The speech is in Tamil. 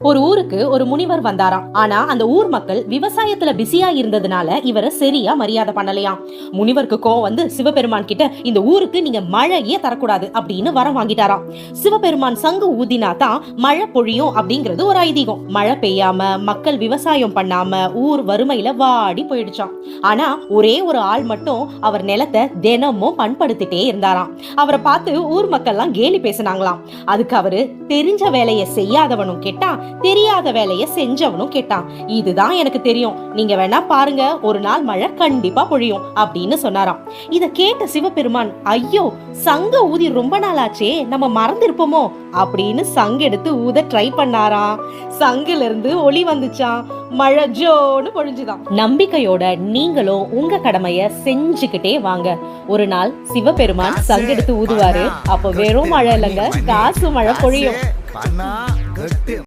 ஒரு ஊருக்கு ஒரு முனிவர் வந்தாராம். ஆனா அந்த ஊர் மக்கள் விவசாயத்துல பிஸியா இருந்ததுனால இவரை சரியா மரியாதை பண்ணலையாம். முனிவருக்கு கோவம் வந்து சிவபெருமான் கிட்ட இந்த ஊருக்கு நீங்க மழையே தரக்கூடாது அப்படின்னு வரம் வாங்கிட்டாராம். சிவபெருமான் சங்கு ஊதினா தான் மழை பொழியும் அப்படிங்கிறது ஒரு ஐதீகம். மழை பெய்யாம மக்கள் விவசாயம் பண்ணாம ஊர் வறுமையில வாடி போயிடுச்சான் ஆனா ஒரே ஒரு ஆள் மட்டும் அவர் நிலத்தை தினமும் பண்படுத்திட்டே இருந்தாராம். அவரை பார்த்து ஊர் மக்கள்லாம் கேலி பேசினாங்களாம். அதுக்கு அவரு தெரிஞ்ச வேலையை செய்யாதவனும் கேட்டா தெரியாத வேலையை செஞ்சவனும் கேட்டான். இதுதான் எனக்கு தெரியும். நீங்க வேணா பாருங்க ஒரு நாள் மழை கண்டிப்பா பொழியும் அப்படின்னு சொன்னாராம். இத கேட்ட சிவபெருமான் ஐயோ சங்க ஊதி ரொம்ப நாளாச்சே நம்ம மறந்திருப்போமோ? அப்படின்னு சங்கு எடுத்து ஊத ட்ரை பண்ணாராம். சங்குல இருந்து ஒளி வந்துச்சாம். மழை ஜோன்னு பொழிஞ்சுதான் நம்பிக்கையோட நீங்களும் உங்க கடமைய செஞ்சுக்கிட்டே வாங்க. ஒரு நாள் சிவபெருமான் சங்கு எடுத்து ஊதுவாரு. அப்போ வெறும் மழை இல்லைங்க காசு மழை பொழியும்.